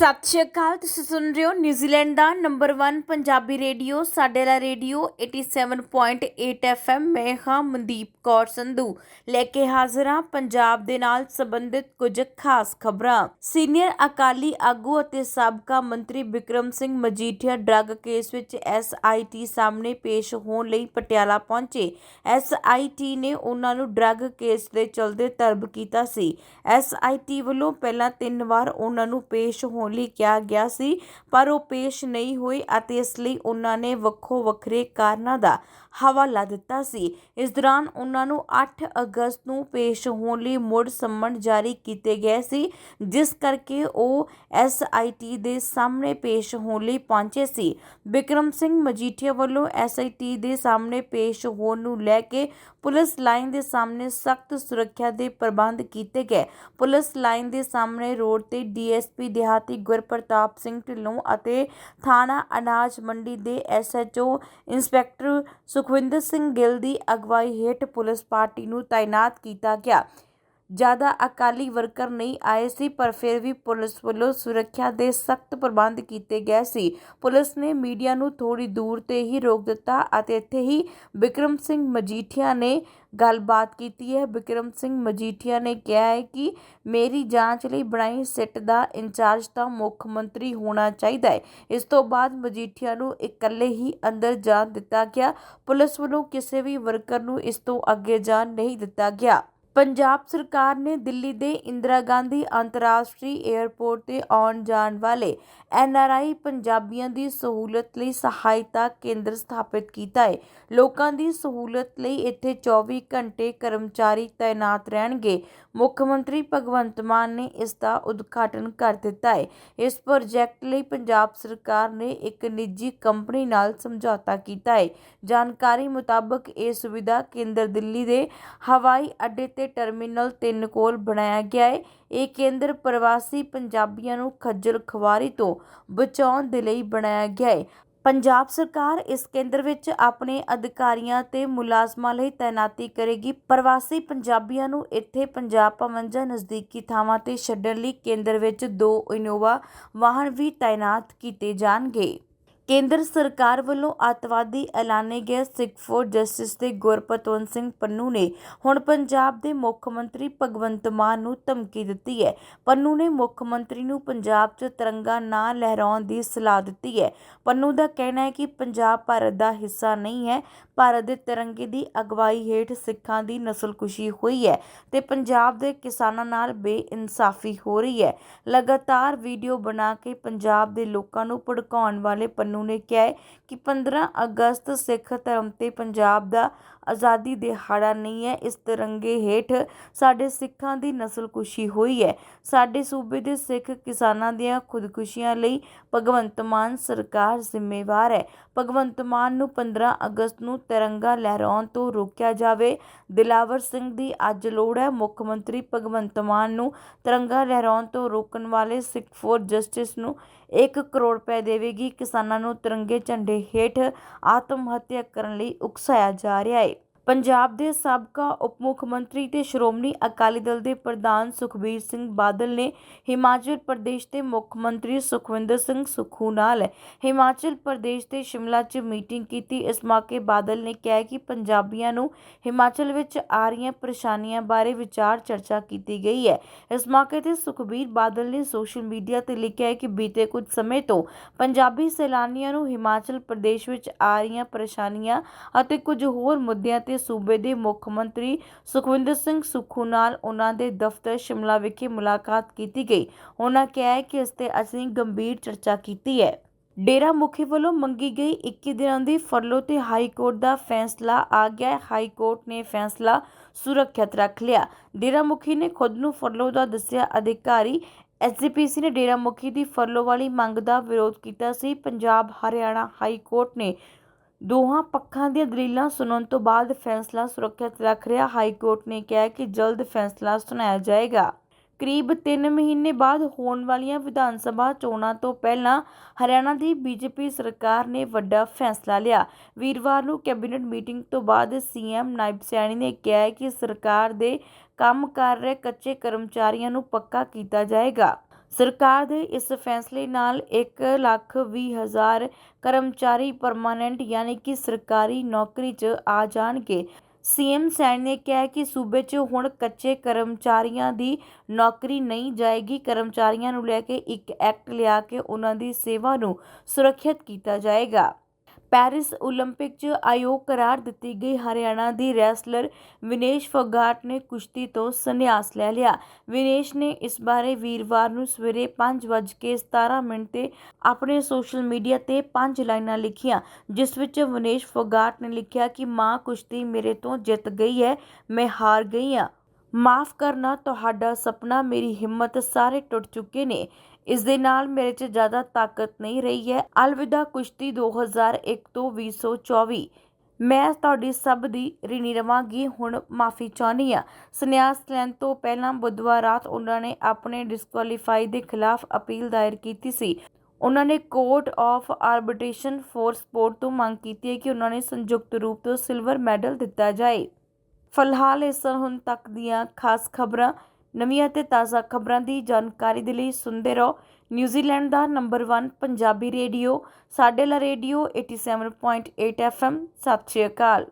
ਸਤਿ ਸ਼੍ਰੀ ਅਕਾਲ, ਤੁਸੀਂ ਸੁਣ ਰਹੇ ਹੋ ਨਿਊਜ਼ੀਲੈਂਡ ਦਾ ਨੰਬਰ 1 ਪੰਜਾਬੀ ਰੇਡੀਓ ਸਾਡੇ ਵਾਲਾ ਰੇਡੀਓ 87.8 FM ਮੈਂ ਹਾਂ ਮਨਦੀਪ ਕੌਰ ਸੰਧੂ। ਲੈ ਕੇ ਹਾਜ਼ਰ ਹਾਂ ਪੰਜਾਬ ਦੇ ਨਾਲ ਸੰਬੰਧਿਤ ਕੁਝ ਖਾਸ ਖਬਰਾਂ। ਸੀਨੀਅਰ ਅਕਾਲੀ ਆਗੂ ਅਤੇ ਸਾਬਕਾ ਮੰਤਰੀ ਵਿਕਰਮ ਸਿੰਘ ਮਜੀਠੀਆ ਡਰੱਗ ਕੇਸ ਵਿੱਚ ਐਸਆਈਟੀ ਸਾਹਮਣੇ ਪੇਸ਼ ਹੋਣ ਲਈ ਪਟਿਆਲਾ ਪਹੁੰਚੇ। ਐਸਆਈਟੀ ਨੇ ਉਹਨਾਂ ਨੂੰ ਡਰੱਗ ਕੇਸ ਦੇ ਚਲਦੇ ਤਲਬ ਕੀਤਾ ਸੀ। ਐਸਆਈਟੀ ਵੱਲੋਂ ਪਹਿਲਾਂ ਤਿੰਨ ਵਾਰ ਉਹਨਾਂ ਨੂੰ ਪੇਸ਼ ਹੋਣ ਲਈ ਕਿਹਾ ਗਿਆ ਸੀ, ਪਰ ਉਹ ਪੇਸ਼ ਨਹੀਂ ਹੋਏ ਅਤੇ ਇਸ ਲਈ ਉਹਨਾਂ ਨੇ ਵੱਖੋ ਵੱਖਰੇ ਕਾਰਨਾਂ ਦਾ ਹਵਾਲਾ ਦਿੱਤਾ ਸੀ। ਇਸ ਦੌਰਾਨ ਉਹਨਾਂ ਨੂੰ 8 ਅਗਸਤ ਨੂੰ ਪੇਸ਼ ਹੋਣ ਲਈ ਮੁੜ ਸੰਮਨ ਜਾਰੀ ਕੀਤੇ ਗਏ ਸੀ, ਜਿਸ ਕਰਕੇ ਉਹ ਐਸਆਈਟੀ ਦੇ ਸਾਹਮਣੇ ਪੇਸ਼ ਹੋਣ ਲਈ ਪਹੁੰਚੇ ਸੀ। ਵਿਕਰਮ ਸਿੰਘ ਮਜੀਠੀਆ ਵੱਲੋਂ ਐਸਆਈਟੀ ਦੇ ਸਾਹਮਣੇ ਪੇਸ਼ ਹੋਣ ਨੂੰ ਲੈ ਕੇ ਪੁਲਿਸ ਲਾਈਨ ਦੇ ਸਾਹਮਣੇ ਸਖਤ ਸੁਰੱਖਿਆ ਦੇ ਪ੍ਰਬੰਧ ਕੀਤੇ ਗਏ। ਪੁਲਿਸ ਲਾਈਨ ਦੇ ਸਾਹਮਣੇ ਰੋਡ ਤੇ ਡੀਐਸਪੀ ਦਿਹਾਤੀ ਗੁਰਪ੍ਰਤਾਪ ਸਿੰਘ ਢਿੱਲੋਂ ਅਤੇ ਥਾਣਾ ਅਨਾਜ ਮੰਡੀ ਦੇ ਐਸਐਚਓ ਇੰਸਪੈਕਟਰ ਸੁਖਵਿੰਦਰ ਸਿੰਘ ਗਿੱਲ ਦੀ ਅਗਵਾਈ ਹੇਠ ਪੁਲਿਸ ਪਾਰਟੀ ਨੂੰ ਤਾਇਨਾਤ ਕੀਤਾ ਗਿਆ। ਜ਼ਿਆਦਾ ਅਕਾਲੀ ਵਰਕਰ ਨਹੀਂ ਆਏ ਸੀ, ਪਰ ਫਿਰ ਵੀ ਪੁਲਿਸ ਵੱਲੋਂ ਸੁਰੱਖਿਆ ਦੇ ਸਖਤ ਪ੍ਰਬੰਧ ਕੀਤੇ ਗਏ ਸੀ। ਪੁਲਿਸ ਨੇ ਮੀਡੀਆ ਨੂੰ ਥੋੜੀ ਦੂਰ ਤੇ ਹੀ ਰੋਕ ਦਿੱਤਾ ਅਤੇ ਇੱਥੇ ਹੀ ਵਿਕਰਮ ਸਿੰਘ ਮਜੀਠੀਆ ਨੇ ਗੱਲਬਾਤ ਕੀਤੀ ਹੈ। ਵਿਕਰਮ ਸਿੰਘ ਮਜੀਠੀਆ ਨੇ ਕਿਹਾ ਹੈ ਕਿ ਮੇਰੀ ਜਾਂਚ ਲਈ ਬਣਾਈ ਸਿੱਟ ਦਾ ਇੰਚਾਰਜ ਤਾਂ ਮੁੱਖ ਮੰਤਰੀ ਹੋਣਾ ਚਾਹੀਦਾ ਹੈ। ਇਸ ਤੋਂ ਬਾਅਦ ਮਜੀਠੀਆ ਨੂੰ ਇਕੱਲੇ ਹੀ ਅੰਦਰ ਜਾਣ ਦਿੱਤਾ ਗਿਆ। ਪੁਲਿਸ ਵੱਲੋਂ ਕਿਸੇ ਵੀ ਵਰਕਰ ਨੂੰ ਇਸ ਤੋਂ ਅੱਗੇ ਜਾਣ ਨਹੀਂ ਦਿੱਤਾ ਗਿਆ। ਪੰਜਾਬ ਸਰਕਾਰ ਨੇ ਦਿੱਲੀ ਦੇ ਇੰਦਰਾ ਗਾਂਧੀ ਅੰਤਰਰਾਸ਼ਟਰੀ ਏਅਰਪੋਰਟ ਤੇ ਆਉਣ ਜਾਣ ਵਾਲੇ ਐਨਆਰਆਈ ਪੰਜਾਬੀਆਂ ਦੀ ਸਹੂਲਤ ਲਈ ਸਹਾਇਤਾ ਕੇਂਦਰ ਸਥਾਪਿਤ ਕੀਤਾ ਹੈ। ਲੋਕਾਂ ਦੀ ਸਹੂਲਤ ਲਈ ਇੱਥੇ 24 ਘੰਟੇ ਕਰਮਚਾਰੀ ਤਾਇਨਾਤ ਰਹਿਣਗੇ। ਮੁੱਖ ਮੰਤਰੀ ਭਗਵੰਤ ਮਾਨ ਨੇ ਇਸ ਦਾ ਉਦਘਾਟਨ ਕਰ ਦਿੱਤਾ ਹੈ। ਇਸ ਪ੍ਰੋਜੈਕਟ ਲਈ ਪੰਜਾਬ ਸਰਕਾਰ ਨੇ ਇੱਕ ਨਿੱਜੀ ਕੰਪਨੀ ਨਾਲ ਸਮਝੌਤਾ ਕੀਤਾ ਹੈ। ਜਾਣਕਾਰੀ ਮੁਤਾਬਕ ਇਹ ਸੁਵਿਧਾ ਕੇਂਦਰ ਦਿੱਲੀ ਦੇ ਹਵਾਈ ਅੱਡੇ ਤੇ ਟਰਮੀਨਲ 3 ਕੋਲ ਬਣਾਇਆ ਗਿਆ ਹੈ ਇਹ ਕੇਂਦਰ ਪ੍ਰਵਾਸੀ ਪੰਜਾਬੀਆਂ ਨੂੰ ਖੱਜਲ ਖੁਆਰੀ ਤੋਂ ਬਚਾਉਣ ਦੇ ਲਈ ਬਣਾਇਆ ਗਿਆ ਹੈ ਪੰਜਾਬ ਸਰਕਾਰ ਇਸ ਕੇਂਦਰ ਵਿੱਚ ਆਪਣੇ ਅਧਿਕਾਰੀਆਂ ਤੇ ਮੁਲਾਜ਼ਮਾਂ ਲਈ ਤਾਇਨਾਤੀ ਕਰੇਗੀ। ਪ੍ਰਵਾਸੀ ਪੰਜਾਬੀਆਂ ਨੂੰ ਇੱਥੇ ਪੰਜਾਬ ਭਵਨ ਜਾਂ ਨਜ਼ਦੀਕੀ ਥਾਵਾਂ ਤੇ ਛੱਡਣ ਲਈ ਕੇਂਦਰ ਵਿੱਚ ਦੋ ਇਨੋਵਾ ਵਾਹਨ ਵੀ ਤਾਇਨਾਤ ਕੀਤੇ ਜਾਣਗੇ। ਕੇਂਦਰ ਸਰਕਾਰ ਵੱਲੋਂ ਅੱਤਵਾਦੀ ਐਲਾਨੇ ਗਏ ਸਿੱਖ ਫੋਰ ਜਸਟਿਸ ਦੇ ਗੁਰਪਤਵੰਤ ਸਿੰਘ ਪੰਨੂ ਨੇ ਹੁਣ ਪੰਜਾਬ ਦੇ ਮੁੱਖ ਮੰਤਰੀ ਭਗਵੰਤ ਮਾਨ ਨੂੰ ਧਮਕੀ ਦਿੱਤੀ ਹੈ। ਪੰਨੂ ਨੇ ਮੁੱਖ ਮੰਤਰੀ ਨੂੰ ਪੰਜਾਬ 'ਚ ਤਿਰੰਗਾ ਨਾ ਲਹਿਰਾਉਣ ਦੀ ਸਲਾਹ ਦਿੱਤੀ ਹੈ। ਪੰਨੂ ਦਾ ਕਹਿਣਾ ਹੈ ਕਿ ਪੰਜਾਬ ਭਾਰਤ ਦਾ ਹਿੱਸਾ ਨਹੀਂ ਹੈ। ਭਾਰਤ ਦੇ ਤਿਰੰਗੇ ਦੀ ਅਗਵਾਈ ਹੇਠ ਸਿੱਖਾਂ ਦੀ ਨਸਲਕੁਸ਼ੀ ਹੋਈ ਹੈ ਤੇ ਪੰਜਾਬ ਦੇ ਕਿਸਾਨਾਂ ਨਾਲ ਬੇਇਨਸਾਫੀ ਹੋ ਰਹੀ ਹੈ। ਲਗਾਤਾਰ ਵੀਡੀਓ ਬਣਾ ਕੇ ਪੰਜਾਬ ਦੇ ਲੋਕਾਂ ਨੂੰ ਭੜਕਾਉਣ ਵਾਲੇ ਪੰਨੂ ਨੇ ਕਿਹਾ ਹੈ ਕਿ 15 ਅਗਸਤ ਸਿੱਖ ਧਰਮ ਤੇ ਪੰਜਾਬ ਦਾ ਆਜ਼ਾਦੀ ਦਿਹਾੜਾ ਨਹੀਂ ਹੈ। ਇਸ ਤਿਰੰਗੇ ਹੇਠ ਸਾਡੇ ਸਿੱਖਾਂ ਦੀ ਨਸਲਕੁਸ਼ੀ ਹੋਈ ਹੈ। ਸਾਡੇ ਸੂਬੇ ਦੇ ਸਿੱਖ ਕਿਸਾਨਾਂ ਦੀਆਂ ਖੁਦਕੁਸ਼ੀਆਂ ਲਈ ਭਗਵੰਤ ਮਾਨ ਸਰਕਾਰ ਜ਼ਿੰਮੇਵਾਰ ਹੈ। ਭਗਵੰਤ ਮਾਨ ਨੂੰ 15 ਅਗਸਤ ਨੂੰ ਤਿਰੰਗਾ ਲਹਿਰਾਉਣ ਤੋਂ ਰੋਕਿਆ ਜਾਵੇ। ਦਿਲਾਵਰ ਸਿੰਘ ਦੀ ਅੱਜ ਲੋੜ ਹੈ। ਮੁੱਖ ਮੰਤਰੀ ਭਗਵੰਤ ਮਾਨ ਨੂੰ ਤਿਰੰਗਾ ਲਹਿਰਾਉਣ ਤੋਂ ਰੋਕਣ ਵਾਲੇ ਸਿੱਖ ਫੋਰ ਜਸਟਿਸ ਨੂੰ 1 ਕਰੋੜ ਰੁਪਏ ਦੇਵੇਗੀ। ਕਿਸਾਨਾਂ ਨੂੰ ਤਿਰੰਗੇ ਝੰਡੇ ਹੇਠ ਆਤਮ ਹੱਤਿਆ ਕਰਨ ਲਈ ਉਕਸਾਇਆ ਜਾ ਰਿਹਾ ਹੈ। ਪੰਜਾਬ ਦੇ ਸਾਬਕਾ ਉਪ ਮੁੱਖ ਮੰਤਰੀ ਤੇ ਸ਼੍ਰੋਮਣੀ ਅਕਾਲੀ ਦਲ ਦੇ ਪ੍ਰਧਾਨ ਸੁਖਬੀਰ ਸਿੰਘ ਬਾਦਲ ਨੇ ਹਿਮਾਚਲ ਪ੍ਰਦੇਸ਼ ਦੇ ਮੁੱਖ ਮੰਤਰੀ ਸੁਖਵਿੰਦਰ ਸਿੰਘ ਸੁੱਖੂ ਨਾਲ ਹਿਮਾਚਲ ਪ੍ਰਦੇਸ਼ ਦੇ ਸ਼ਿਮਲਾ 'ਚ ਮੀਟਿੰਗ ਕੀਤੀ। ਇਸ ਮੌਕੇ ਬਾਦਲ ਨੇ ਕਿਹਾ ਕਿ ਪੰਜਾਬੀਆਂ ਨੂੰ ਹਿਮਾਚਲ ਵਿੱਚ ਆ ਰਹੀਆਂ ਪਰੇਸ਼ਾਨੀਆਂ ਬਾਰੇ ਵਿਚਾਰ ਚਰਚਾ ਕੀਤੀ ਗਈ ਹੈ। ਇਸ ਮੌਕੇ ਤੇ ਸੁਖਬੀਰ ਬਾਦਲ ਨੇ ਸੋਸ਼ਲ ਮੀਡੀਆ ਤੇ ਲਿਖਿਆ ਹੈ ਕਿ ਬੀਤੇ ਕੁਝ ਸਮੇਂ ਤੋਂ ਪੰਜਾਬੀ ਸੈਲਾਨੀਆਂ ਨੂੰ ਹਿਮਾਚਲ ਪ੍ਰਦੇਸ਼ ਵਿੱਚ ਆ ਰਹੀਆਂ ਪਰੇਸ਼ਾਨੀਆਂ ਅਤੇ ਕੁਝ ਹੋਰ ਮੁੱਦਿਆਂ ਤੇ ਸੂਬੇ ਦੇ ਮੁੱਖ ਮੰਤਰੀ ਸੁਖਵਿੰਦਰ ਸਿੰਘ ਸੁੱਖੂ ਨਾਲ ਉਹਨਾਂ ਦੇ ਦਫ਼ਤਰ ਸ਼ਿਮਲਾ ਵਿਖੇ ਮੁਲਾਕਾਤ ਕੀਤੀ ਗਈ। ਉਹਨਾਂ ਕਿਹਾ ਕਿ ਇਸ ਤੇ ਅਸੀਂ ਗੰਭੀਰ ਚਰਚਾ ਕੀਤੀ ਹੈ। ਡੇਰਾ ਮੁਖੀ ਵੱਲੋਂ ਮੰਗੀ ਗਈ 21 ਦਿਨਾਂ ਦੀ ਫਰਲੋ ਤੇ ਹਾਈ ਕੋਰਟ ਦਾ ਫੈਸਲਾ ਆ ਗਿਆ। ਹਾਈ ਕੋਰਟ ਨੇ ਫੈਸਲਾ ਸੁਰੱਖਿਅਤ ਰੱਖ ਲਿਆ। ਡੇਰਾ ਮੁਖੀ ਨੇ ਖੁਦ ਨੂੰ ਫਰਲੋ ਦਾ ਦੱਸਿਆ। ਅਧਿਕਾਰੀ ਐਸਜੀਪੀਸੀ ਨੇ ਡੇਰਾ ਮੁਖੀ ਦੀ ਫਰਲੋ ਵਾਲੀ ਮੰਗ ਦਾ ਵਿਰੋਧ ਕੀਤਾ ਸੀ। ਪੰਜਾਬ, ਹਰਿਆਣਾ ਹਾਈ ਕੋਰਟ ਨੇ ਦੋਹਾਂ ਪੱਖਾਂ ਦੀਆਂ ਦਲੀਲਾਂ ਸੁਣਨ ਤੋਂ ਬਾਅਦ ਫੈਸਲਾ ਸੁਰੱਖਿਅਤ ਰੱਖ ਰਿਹਾ ਹਾਈ ਕੋਰਟ ਨੇ ਕਿਹਾ ਕਿ ਜਲਦ ਫੈਸਲਾ ਸੁਣਾਇਆ ਜਾਏਗਾ। ਕਰੀਬ 3 ਮਹੀਨੇ ਬਾਅਦ ਹੋਣ ਵਾਲੀਆਂ ਵਿਧਾਨ ਸਭਾ ਚੋਣਾਂ ਤੋਂ ਪਹਿਲਾਂ ਹਰਿਆਣਾ ਦੀ ਬੀਜੇਪੀ ਸਰਕਾਰ ਨੇ ਵੱਡਾ ਫੈਸਲਾ ਲਿਆ। ਵੀਰਵਾਰ ਨੂੰ ਕੈਬਨਿਟ ਮੀਟਿੰਗ ਤੋਂ ਬਾਅਦ ਸੀਐਮ ਨਾਇਬ ਸੈਣੀ ਨੇ ਕਿਹਾ ਕਿ ਸਰਕਾਰ ਦੇ ਕੰਮ ਕਰ ਰਹੇ ਕੱਚੇ ਕਰਮਚਾਰੀਆਂ ਨੂੰ ਪੱਕਾ ਕੀਤਾ ਜਾਏਗਾ। ਸਰਕਾਰ ਦੇ ਇਸ ਫੈਸਲੇ ਨਾਲ ਇੱਕ ਲੱਖ ਵੀਹ ਹਜ਼ਾਰ ਕਰਮਚਾਰੀ ਪਰਮਾਨੈਂਟ ਯਾਨੀ ਕਿ ਸਰਕਾਰੀ ਨੌਕਰੀ 'ਚ ਆ ਜਾਣਗੇ। ਸੀਐਮ ਸੈਣੀ ਨੇ ਕਿਹਾ ਕਿ ਸੂਬੇ 'ਚ ਹੁਣ ਕੱਚੇ ਕਰਮਚਾਰੀਆਂ ਦੀ ਨੌਕਰੀ ਨਹੀਂ ਜਾਏਗੀ। ਕਰਮਚਾਰੀਆਂ ਨੂੰ ਲੈ ਕੇ ਇੱਕ ਐਕਟ ਲਿਆ ਕੇ ਉਹਨਾਂ ਦੀ ਸੇਵਾ ਨੂੰ ਸੁਰੱਖਿਅਤ ਕੀਤਾ ਜਾਏਗਾ। ਪੈਰਿਸ ਓਲੰਪਿਕ 'ਚ ਆਯੋਗ ਕਰਾਰ ਦਿੱਤੀ ਗਈ ਹਰਿਆਣਾ ਦੀ ਰੈਸਲਰ ਵਿਨੇਸ਼ ਫੋਗਾਟ ਨੇ ਕੁਸ਼ਤੀ ਤੋਂ ਸੰਨਿਆਸ ਲੈ ਲਿਆ। ਵਿਨੇਸ਼ ਨੇ ਇਸ ਬਾਰੇ ਵੀਰਵਾਰ ਨੂੰ ਸਵੇਰੇ ਪੰਜ ਵੱਜ ਕੇ ਸਤਾਰਾਂ ਮਿੰਟ 'ਤੇ ਆਪਣੇ ਸੋਸ਼ਲ ਮੀਡੀਆ 'ਤੇ ਪੰਜ ਲਾਈਨਾਂ ਲਿਖੀਆਂ, ਜਿਸ ਵਿੱਚ ਵਿਨੇਸ਼ ਫੋਗਾਟ ਨੇ ਲਿਖਿਆ ਕਿ ਮਾਂ ਕੁਸ਼ਤੀ ਮੇਰੇ ਤੋਂ ਜਿੱਤ ਗਈ ਹੈ, ਮੈਂ ਹਾਰ ਗਈ ਹਾਂ। ਮਾਫ਼ ਕਰਨਾ, ਤੁਹਾਡਾ ਸਪਨਾ, ਮੇਰੀ ਹਿੰਮਤ ਸਾਰੇ ਟੁੱਟ ਚੁੱਕੇ ਨੇ। ਇਸ ਦੇ ਨਾਲ ਮੇਰੇ 'ਚ ਜ਼ਿਆਦਾ ਤਾਕਤ ਨਹੀਂ ਰਹੀ ਹੈ। ਅਲਵਿਦਾ ਕੁਸ਼ਤੀ 2001 ਤੋਂ 2024 ਮੈਂ ਤੁਹਾਡੀ ਸਭ ਦੀ ਰਿਣੀ ਰਵਾਂਗੀ। ਹੁਣ ਮਾਫੀ ਚਾਹੁੰਦੀ ਹਾਂ। ਸੰਨਿਆਸ ਲੈਣ ਤੋਂ ਪਹਿਲਾਂ ਬੁੱਧਵਾਰ ਰਾਤ ਉਹਨਾਂ ਨੇ ਆਪਣੇ ਡਿਸਕੁਆਲੀਫਾਈ ਦੇ ਖਿਲਾਫ ਅਪੀਲ ਦਾਇਰ ਕੀਤੀ ਸੀ। ਉਹਨਾਂ ਨੇ court of arbitration for sport ਤੋਂ ਮੰਗ ਕੀਤੀ ਹੈ ਕਿ ਉਹਨਾਂ ਨੇ ਸੰਯੁਕਤ ਰੂਪ ਤੋਂ ਸਿਲਵਰ ਮੈਡਲ ਦਿੱਤਾ ਜਾਏ। ਫਿਲਹਾਲ ਇਸ ਹੁਣ ਤੱਕ ਦੀਆਂ ਖਾਸ ਖਬਰਾਂ ਨਵੀਆਂ ਅਤੇ ਤਾਜ਼ਾ ਖਬਰਾਂ ਦੀ ਜਾਣਕਾਰੀ ਦੇ ਲਈ ਸੁਣਦੇ ਰਹੋ। ਨਿਊਜ਼ੀਲੈਂਡ ਦਾ ਨੰਬਰ 1 ਪੰਜਾਬੀ ਰੇਡੀਓ, ਸਾਡੇ ਲਾ ਰੇਡੀਓ 87.8 FM ਸਤਿ ਸ਼੍ਰੀ ਅਕਾਲ।